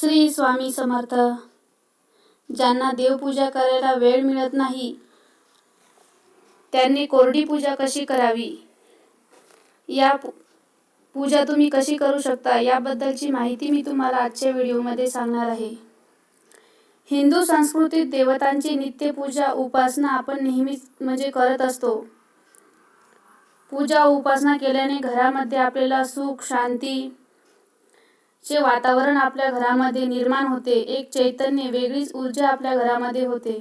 श्री स्वामी समर्थ. ज्यांना देवपूजा करायला वेळ मिळत नाही त्यांनी कोरडी पूजा कशी करावी? या पू- पूजा तुम्ही कशी करू शकता याबद्दलची माहिती मी तुम्हाला आजच्या व्हिडिओमध्ये सांगणार आहे. हिंदू संस्कृतीत देवतांची नित्यपूजा उपासना आपण नेहमीच म्हणजे करत असतो. पूजा उपासना केल्याने घरामध्ये आपल्याला सुख शांती चे वातावरण आपल्या घरामध्ये निर्माण होते. एक चैतन्य वेगळीच ऊर्जा आपल्या घरामध्ये होते.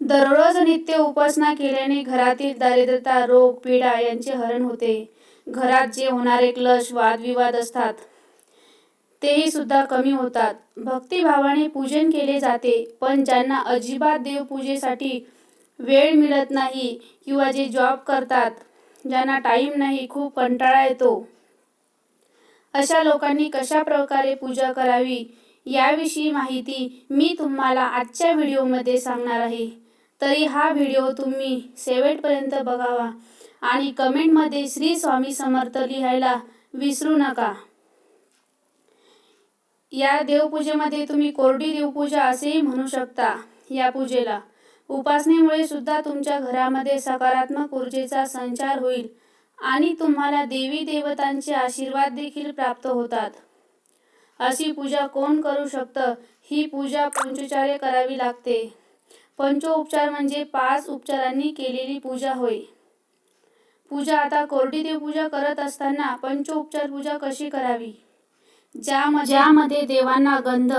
दररोज नित्य उपासना केल्याने घरातील दारिद्रता रोग पीडा यांचे हरण होते. घरात जे होणारे क्लश वादविवाद असतात तेही सुद्धा कमी होतात. भक्तिभावाने पूजन केले जाते पण ज्यांना अजिबात देवपूजेसाठी वेळ मिळत नाही किंवा जे जॉब करतात ज्यांना टाईम नाही खूप कंटाळा येतो. अशा लोकांनी कशा प्रकारे पूजा करावी याविषयी माहिती मी तुम्हाला आजच्या व्हिडिओमध्ये सांगणार आहे. तरी हा व्हिडिओ तुम्ही शेवटपर्यंत बघावा आणि कमेंटमध्ये श्री स्वामी समर्थ लिहायला विसरू नका. या देवपूजेमध्ये तुम्ही कोरडी देवपूजा असेही म्हणू शकता या पूजेला. उपासनेमुळे सुद्धा तुमच्या घरामध्ये सकारात्मक ऊर्जेचा संचार होईल. आणि तुम्हाला देवी देवतांचे आशीर्वाद देखील प्राप्त होतात. अशी पूजा कोण करू शकतं? ही पूजा पंचोच्चार्य करावी लागते. पंचोपचार म्हणजे पाच उपचारांनी केलेली पूजा होय. पूजा आता कोरडी देवपूजा करत असताना पंचोपचार पूजा कशी करावी? ज्यामध्ये ज्यामध्ये देवांना गंध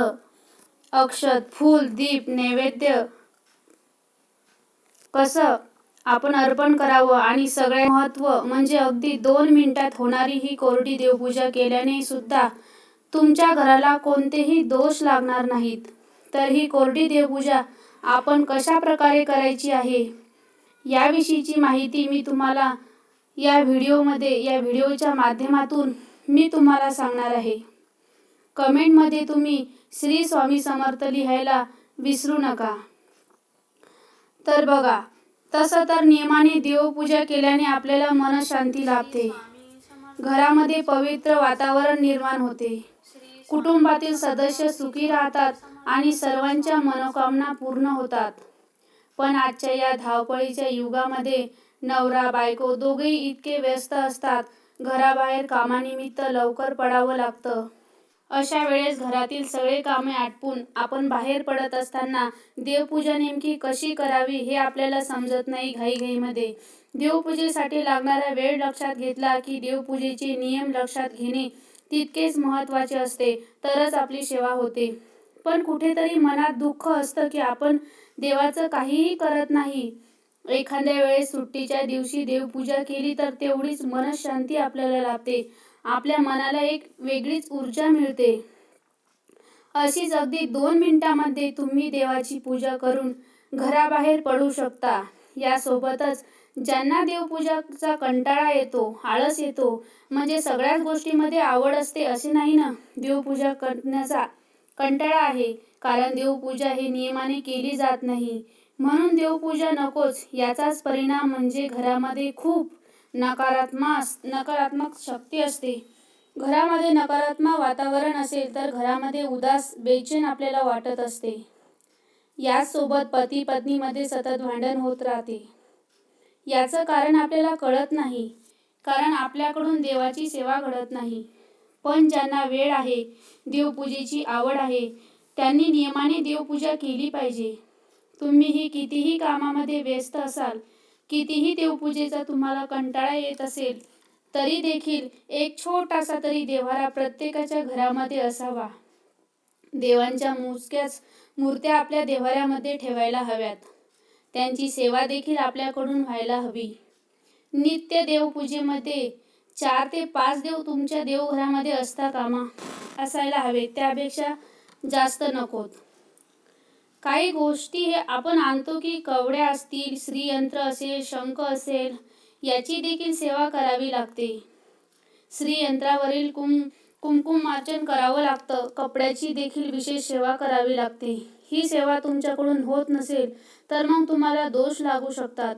अक्षत फूल दीप नैवेद्य कसं आपण अर्पण करावं आणि सगळे महत्त्व म्हणजे अगदी दोन मिनिटात होणारी ही कोरडी देवपूजा केल्याने सुद्धा तुमच्या घराला कोणतेही दोष लागणार नाहीत. तर ही कोरडी देवपूजा आपण कशा प्रकारे करायची आहे याविषयीची माहिती मी तुम्हाला या व्हिडिओमध्ये या व्हिडिओच्या माध्यमातून मी तुम्हाला सांगणार आहे. कमेंटमध्ये तुम्ही श्री स्वामी समर्थ लिहायला विसरू नका. तर बघा तसं तर नियमाने देवपूजा केल्याने आपल्याला मनशांती लाभते. घरामध्ये पवित्र वातावरण निर्माण होते. कुटुंबातील सदस्य सुखी राहतात आणि सर्वांच्या मनोकामना पूर्ण होतात. पण आजच्या या धावपळीच्या युगामध्ये नवरा बायको दोघेही इतके व्यस्त असतात. घराबाहेर कामानिमित्त लवकर पडावं लागतं. अशा वेळेस घरातील सगळे कामे आटपून आपण बाहेर पडत असताना देवपूजा नेमकी कशी करावी हे आपल्याला समजत नाही घाईघाईमध्ये. देवपूजेसाठी लागणारा वेळ लक्षात घेतला की देवपूजेचे नियम लक्षात घेणे तितकेच महत्त्वाचे असते तरच आपली सेवा होते. पण कुठेतरी मनात दुःख असतं की आपण देवाचं काहीही करत नाही. एखाद्या वेळेस सुट्टीच्या दिवशी देवपूजा केली तर तेवढीच मनशांती आपल्याला लाभते. आपल्या मनाला एक वेगळीच ऊर्जा मिळते. अशीच अगदी दोन मिनिटांमध्ये तुम्ही देवाची पूजा करून घराबाहेर पडू शकता. यासोबतच ज्यांना देवपूजाचा कंटाळा येतो आळस येतो म्हणजे सगळ्याच गोष्टीमध्ये आवड असते असे नाही ना? देवपूजा करण्याचा कंटाळा आहे कारण देवपूजा हे नियमाने केली जात नाही. म्हणून देवपूजा नकोच याचाच परिणाम म्हणजे घरामध्ये खूप नकारात्मक नकारात्मक शक्ती असते. घरामध्ये नकारात्मक वातावरण असेल तर घरामध्ये उदास बेचैन आपल्याला वाटत असते. याचसोबत पती पत्नीमध्ये सतत भांडण होत राहते. याचं कारण आपल्याला कळत नाही. कारण आपल्याकडून देवाची सेवा घडत नाही. पण ज्यांना वेळ आहे देवपूजेची आवड आहे त्यांनी नियमाने देवपूजा केली पाहिजे. तुम्हीही कितीही कामामध्ये व्यस्त असाल कितीही देवपूजेचा तुम्हाला कंटाळा येत असेल तरी देखील एक छोटासा तरी देवारा प्रत्येकाच्या घरामध्ये असावा. देवांच्या मोजक्याच मूर्त्या आपल्या देवाऱ्यामध्ये ठेवायला हव्यात. त्यांची सेवा देखील आपल्याकडून व्हायला हवी. नित्य देवपूजेमध्ये चार ते पाच देव तुमच्या देवघरामध्ये असता कामा असायला हवे. त्यापेक्षा जास्त नकोत. काही गोष्टी हे आपण आणतो की कवड्या असतील श्रीयंत्र असेल शंख असेल याची देखील सेवा करावी लागते. श्रीयंत्रावरील कुम कुंकुमार्चन करावं लागतं. कपड्याची देखील विशेष सेवा करावी लागते. ही सेवा तुमच्याकडून होत नसेल तर मग तुम्हाला दोष लागू शकतात.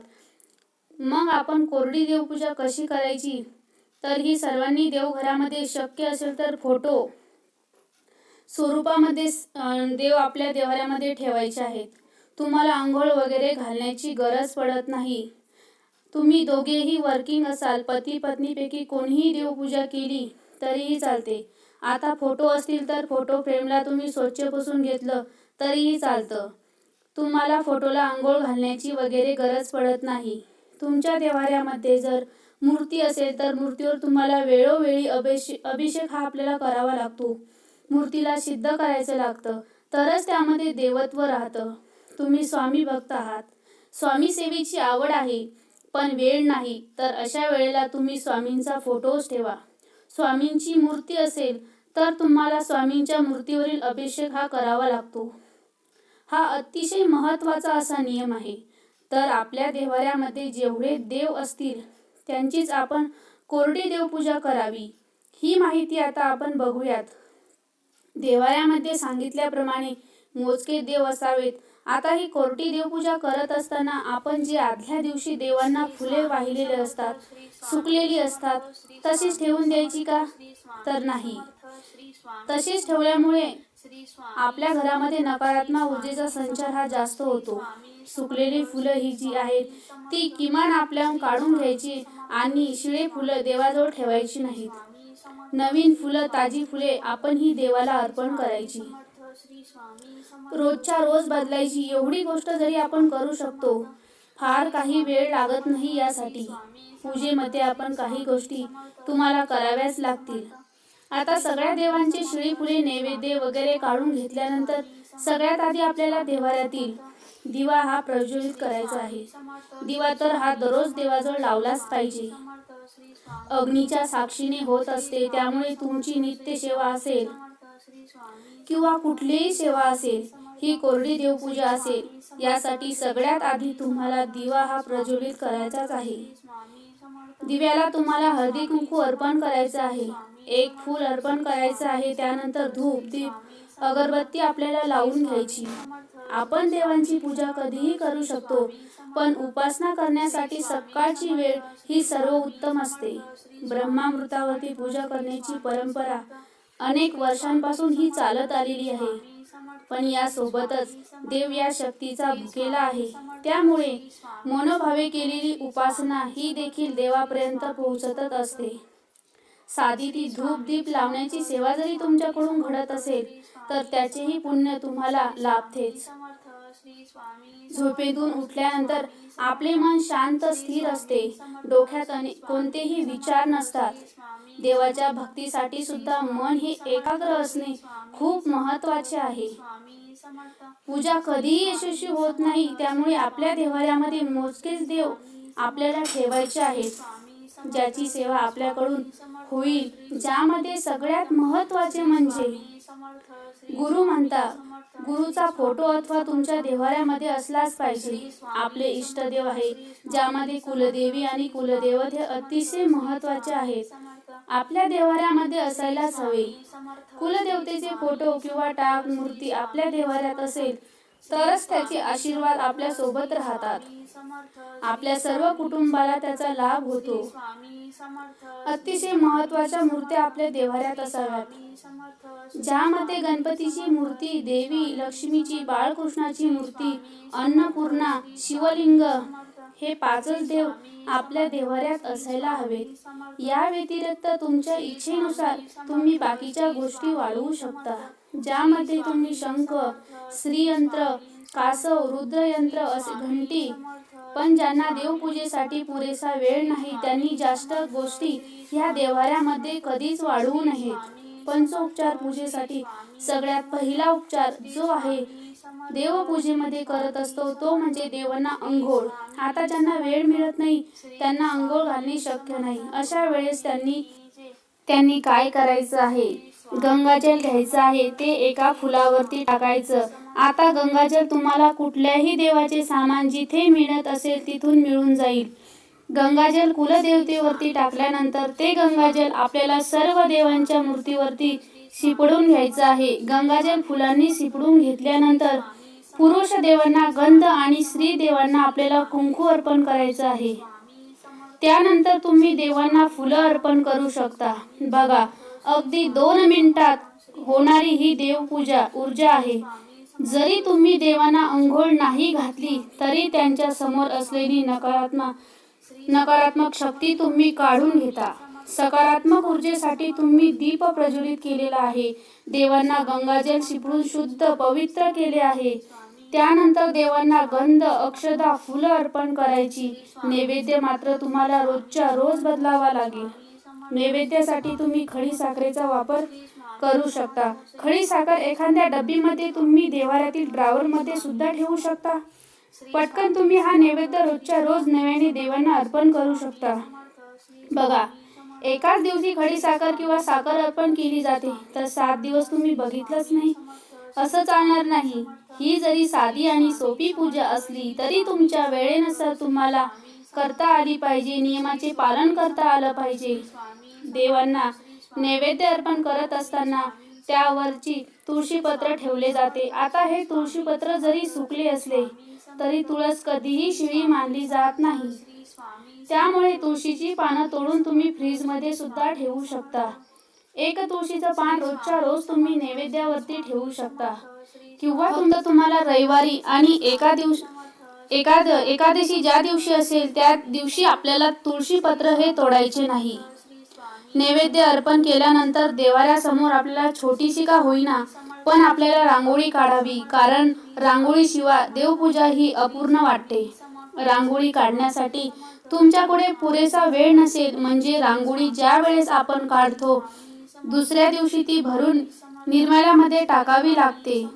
मग आपण कोरडी देवपूजा कशी करायची? तर ही सर्वांनी देवघरामध्ये शक्य असेल तर फोटो स्वरूपामध्ये देव आपल्या देवाऱ्यामध्ये ठेवायचे आहेत. तुम्हाला आंघोळ वगैरे घालण्याची गरज पडत नाही. तुम्ही दोघेही वर्किंग असाल पती पत्नीपैकी कोणीही देवपूजा केली तरीही चालते. आता फोटो असतील तर फोटो फ्रेमला तुम्ही स्वच्छ पुसून घेतलं तरीही चालतं. तुम्हाला फोटोला आंघोळ घालण्याची वगैरे गरज पडत नाही. तुमच्या देवाऱ्यामध्ये जर मूर्ती असेल तर मूर्तीवर तुम्हाला वेळोवेळी अभिषेक अभिषेक हा आपल्याला करावा लागतो. मूर्तीला सिद्ध करायचं लागतं. तरच त्यामध्ये देवत्व राहतं. तुम्ही स्वामी भक्त आहात. स्वामी सेवेची आवड आहे पण वेळ नाही तर अशा वेळेला तुम्ही स्वामींचा फोटोज ठेवा. स्वामींची मूर्ती असेल तर तुम्हाला स्वामींच्या मूर्तीवरील अभिषेक हा करावा लागतो. हा अतिशय महत्त्वाचा असा नियम आहे. तर आपल्या देवाऱ्यामध्ये जेवढे देव असतील त्यांचीच आपण कोरडी देवपूजा करावी. ही माहिती आता आपण बघूयात. देवाऱ्यामध्ये सांगितल्याप्रमाणे मोजके देव असावेत. आता ही कोरटी देवपूजा करत असताना आपण जे आदल्या दिवशी देवांना फुले वाहिलेले असतात सुकलेली असतात तशीच ठेवून द्यायची का? तर नाही. तशीच ठेवल्यामुळे आपल्या घरामध्ये नकारात्मक ऊर्जेचा संचार हा जास्त होतो. सुकलेली फुलं ही जी आहेत ती किमान आपल्या काढून घ्यायची आणि शिळे फुलं देवाजवळ ठेवायची नाहीत. नवीन फुलं ताजी फुले आपण ही देवाला अर्पण करायची. रोजच्या रोज बदलायची एवढी गोष्ट जरी आपण करू शकतो फार काही वेळ लागत नाही यासाठी. पूजेमध्ये आपण काही गोष्टी तुम्हाला कराव्याच लागतील. आता सगळ्या देवांची शिळी फुले नैवेद्य वगैरे काढून घेतल्यानंतर सगळ्यात आधी आपल्याला देवाऱ्यातील दिवा हा प्रज्वलित करायचा आहे. दिवा तर हा दररोज देवाजवळ लावलाच पाहिजे. अग्नीच्या साक्षीने होत असते त्यामुळे तुमची नित्य सेवा असेल. किंवा कुठलीही सेवा असेल ही कोरडी देवपूजा असेल यासाठी सगळ्यात आधी तुम्हाला दिवा हा प्रज्वलित करायचाच आहे. दिव्याला तुम्हाला हळदी कुंकू अर्पण करायचं आहे. एक फूल अर्पण करायचं आहे त्यानंतर धूप दीप अगरबत्ती आपल्याला लावून घ्यायची. आपण देवांची पूजा कधीही करू शकतो पण उपासना करण्यासाठी सकाळची वेळ ही सर्व उत्तम असते. ब्रह्मामृतावरती पूजा करण्याची परंपरा अनेक वर्षांपासून ही चालत आलेली आहे. पण यासोबतच देव या शक्तीचा भुकेला आहे. त्यामुळे मनोभावे केलेली उपासना ही देखील देवापर्यंत पोहोचतच असते. साधी ती धूप दीप लावण्याची सेवा जरी तुमच्याकडून घडत असेल तर त्याचेही पुण्य तुम्हाला लाभतेच. झोपेतून उठल्यानंतर आपले मन शांत स्थिर असते. डोक्यात कोणतेही विचार नसतात. देवाच्या भक्तीसाठी सुद्धा मन हे एकाग्र असणे खूप महत्त्वाचे आहे. पूजा कधीही यशस्वी होत नाही त्यामुळे आपल्या देवाऱ्यामध्ये मोजकेच देव आपल्याला ठेवायचे आहेत. ज्याची सेवा आपल्याकडून होईल ज्यामध्ये सगळ्यात महत्त्वाचे म्हणजे गुरु म्हणता गुरुचा फोटो अथवा तुमच्या देवाऱ्यामध्ये असलाच पाहिजे. आपले इष्टदेव आहे ज्यामध्ये कुलदेवी आणि कुलदेवत हे अतिशय महत्त्वाचे आहेत. आपल्या देवाऱ्यामध्ये असायलाच हवे. कुलदेवतेचे फोटो किंवा टाक मूर्ती आपल्या देवाऱ्यात असेल तरच त्याचे आशीर्वाद आपल्यासोबत राहतात. आपल्या सर्व कुटुंबाला त्याचा लाभ होतो. अतिशय महत्त्वाच्या मूर्त्या आपल्या देवाऱ्यात असाव्यात. ज्यामध्ये गणपतीची मूर्ती देवी लक्ष्मीची बाळकृष्णाची मूर्ती अन्नपूर्णा शिवलिंग हे पाचच देव आपल्या देवाऱ्यात असायला हवेत. या व्यतिरिक्त तुमच्या इच्छेनुसार तुम्ही बाकीच्या गोष्टी वाढवू शकता. ज्यामध्ये तुम्ही शंख श्रीयंत्र कासव रुद्रयंत्र असे घंटी पण ज्यांना देवपूजेसाठी पुरेसा वेळ नाही त्यांनी जास्त गोष्टी ह्या देवाऱ्यामध्ये कधीच वाढवू नयेत. पंचोपचार पूजेसाठी सगळ्यात पहिला उपचार जो आहे देवपूजेमध्ये करत असतो. तो म्हणजे देवांना अंघोळ. आता ज्यांना वेळ मिळत नाही त्यांना अंघोळ घालणे शक्य नाही. अशा वेळेस त्यांनी त्यांनी काय करायचं आहे? गंगाजल घ्यायचं आहे. ते एका फुलावरती टाकायचं. आता गंगाजल तुम्हाला कुठल्याही देवाचे सामान जिथे मिळत असेल तिथून मिळून जाईल. गंगाजल कुलदेवतेवरती टाकल्यानंतर ते गंगाजल आपल्याला सर्व देवांच्या मूर्तीवरती शिपडून घ्यायचं आहे. गंगाजल फुलांनी शिपडून घेतल्यानंतर पुरुष देवांना गंध आणि स्त्री देवांना आपल्याला कुंकू अर्पण करायचं आहे. त्यानंतर तुम्ही देवांना फुलं अर्पण करू शकता. बघा अगदी दोन मिनिटात होणारी ही देवपूजा ऊर्जा आहे. जरी तुम्ही देवांना अंघोळ नाही घातली तरी त्यांच्यासमोर असलेली नकारात्मक नकारात्मक शक्ती तुम्ही काढून घेता. सकारात्मक ऊर्जेसाठी तुम्ही दीप प्रज्वलित केलेला आहे. देवांना गंगाजल शिपडून शुद्ध पवित्र केले आहे. त्यानंतर देवांना गंध अक्षदा फुलं अर्पण करायची. नैवेद्य मात्र तुम्हाला रोजच्या रोज बदलावा लागेल. नैवेद्यासाठी तुम्ही खडी साखरेचा वापर करू शकता. खडी साखर एखाद्या डब्बीमध्ये तुम्ही देवाऱ्यातील ड्रावरमध्ये सुद्धा ठेवू शकता. पटकन तुम्ही हा नैवेद्य रोजच्या रोज नव्याने देवांना अर्पण करू शकता. बघा एकाच दिवशी खडी साखर किंवा साखर अर्पण केली जाते तर सात दिवस तुम्ही बघितलंच नाही. असं चालणार नाही. ही जरी साधी आणि सोपी पूजा असली तरी तुमच्या वेळेनुसार तुम्हाला करता आली पाहिजे नियमाचे पालन करता आलं पाहिजे. देवांना नैवेद्य अर्पण करत असताना त्यावरची तुळशीपत्र ठेवले जाते. आता हे तुळशीपत्र जरी सुकले असले तरी तुळस कधीही शिळी मानली जात नाही. त्यामुळे तुळशीची पानं तोडून तुम्ही फ्रीजमध्ये सुद्धा ठेवू शकता. एक तुळशीचं पान रोजच्या रोज तुम्ही नैवेद्यावरती ठेवू शकता. किंवा तुमचं तुम्हाला रविवारी आणि एका दिवशी एकाद एकादशी ज्या दिवशी असेल त्या दिवशी आपल्याला तुळशीपत्र हे तोडायचे नाही. नैवेद्य अर्पण केल्यानंतर देवाऱ्यासमोर आपल्याला छोटीशी का होईना पण आपल्याला रांगोळी काढावी कारण रांगोळीशिवाय देवपूजा ही अपूर्ण वाटते. रांगोळी काढण्यासाठी तुमच्याकडे पुरेसा वेळ नसेल म्हणजे रांगोळी ज्या वेळेस आपण काढतो दुसऱ्या दिवशी ती भरून निर्मल्यामध्ये टाकावी लागते.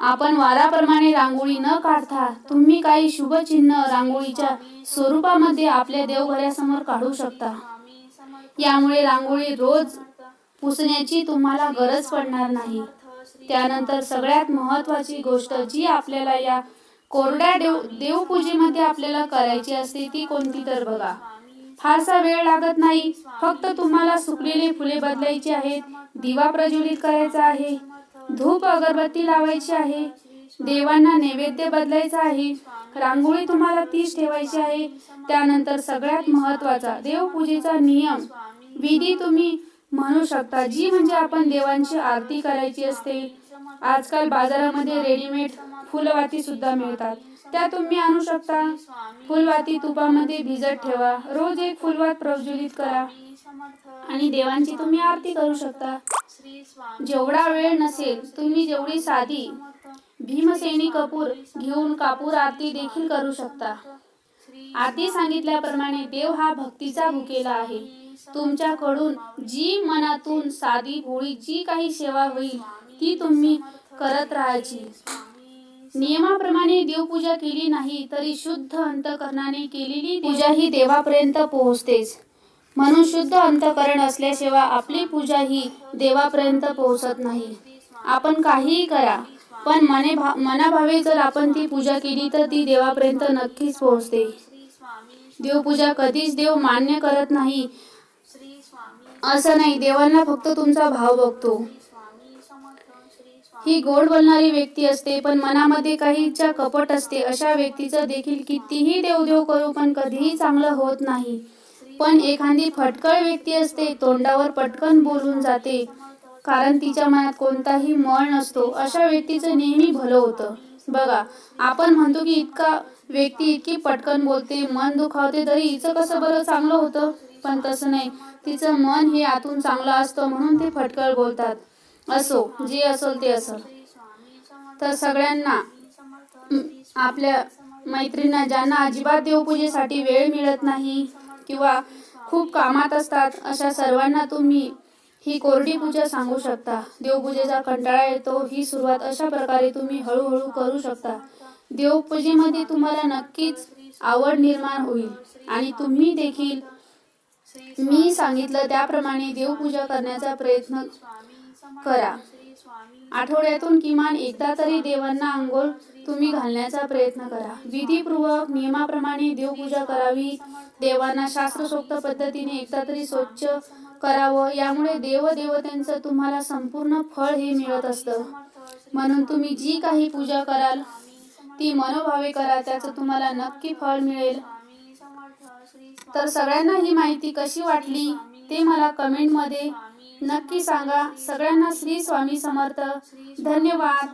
आपण वाराप्रमाणे रांगोळी न काढता तुम्ही काही शुभचिन्ह रांगोळीच्या स्वरूपामध्ये आपल्या देवघरासमोर काढू शकता. यामुळे रांगोळी रोज पुसण्याची तुम्हाला गरज पडणार नाही. त्यानंतर सगळ्यात महत्वाची गोष्ट जी आपल्याला या कोरड्या देव देवपूजेमध्ये आपल्याला करायची असते ती कोणती तर बघा. फारसा वेळ लागत नाही. फक्त तुम्हाला सुकलेली फुले बदलायची आहेत. दिवा प्रज्वलित करायचा आहे. धूप अगरबत्ती लावायची आहे. देवांना नैवेद्य बदलायचा आहे. रांगोळी तुम्हाला तीच ठेवायची आहे. त्यानंतर सगळ्यात महत्त्वाचा देवपूजेचा नियम. विधी तुम्ही म्हणू शकता जी म्हणजे आपण देवांची आरती करायची असते. आजकाल बाजारामध्ये रेडीमेड फुलवाती सुद्धा मिळतात. त्या तुम्ही आणू शकता. फुलवाती तुपामध्ये भिजत ठेवा. रोज एक फुलवात प्रज्वलित करा. आणि देवांची तुम्ही आरती करू शकता. जेवढा वेळ नसेल तुम्ही जेवढी साधी भीमसेनी कपूर घेऊन कापूर आरती देखील करू शकता. आधी सांगितल्याप्रमाणे देव हा भक्तीचा भुकेला आहे. तुमच्याकडून जी मनातून साधी होळी जी काही सेवा होईल ती तुम्ही करत राहायची. नियमाप्रमाणे देवपूजा केली नाही तरी शुद्ध अंतकरणाने केलेली पूजा ही देवापर्यंत पोहोचतेच. म्हणून शुद्ध अंतकरण असल्याशिवाय आपली पूजा ही देवापर्यंत पोहोचत नाही. आपण काहीही करा पण मने भा मनाभावे जर आपण ती पूजा केली तर ती देवापर्यंत नक्कीच पोहोचते. देवपूजा कधीच देव मान्य करत नाही. असं नाही देवांना फक्त तुमचा भाव बघतो. ही गोड बोलणारी व्यक्ती असते पण मनामध्ये काही इच्छा कपट असते अशा व्यक्तीचं देखील कितीही देवदेव करू पण कधीही चांगलं होत नाही. पण एखादी फटकळ व्यक्ती असते तोंडावर पटकन बोलून जाते कारण तिच्या मनात कोणताही मळ नसतो अशा व्यक्तीचं नेहमी भलं होतं. बघा आपण म्हणतो की इतका व्यक्ती इतकी पटकन बोलते मन दुखावते तरी हिचं कसं बरं चांगलं होतं? पण तसं नाही. तिचं मन हे आतून चांगलं असतं म्हणून ते फटकळ बोलतात. असो जे असेल ते असेल. तर सगळ्यांना आपल्या मैत्रिणींना ज्यांना अजिबात देवपूजेसाठी वेळ मिळत नाही किंवा खूप कामात असतात अशा सर्वांना तुम्ही ही कोरडी पूजा सांगू शकता. देवपूजेचा कंटाळा येतो ही सुरुवात अशा प्रकारे तुम्ही हळूहळू करू शकता. देवपूजेमध्ये तुम्हाला नक्कीच आवड निर्माण होईल आणि तुम्ही देखील मी सांगितलं त्याप्रमाणे देवपूजा करण्याचा प्रयत्न करा. आठवड्यातून किमान एकदा तरी देवांना अंघोळ तुम्ही घालण्याचा प्रयत्न करा. विधीपूर्वक नियमाप्रमाणे देवपूजा करावी. देवांना शास्त्रोक्त पद्धतीने एकदा तरी स्वच्छ करावं. यामुळे देव देवतेंचं तुम्हाला संपूर्ण फळ हे मिळत असतं. म्हणून तुम्ही जी काही पूजा कराल ती मनोभावे करा. त्याचं तुम्हाला नक्की फळ मिळेल. तर सगळ्यांना ही माहिती कशी वाटली ते मला कमेंटमध्ये नक्की सांगा. सगळ्यांना श्री स्वामी समर्थ. धन्यवाद.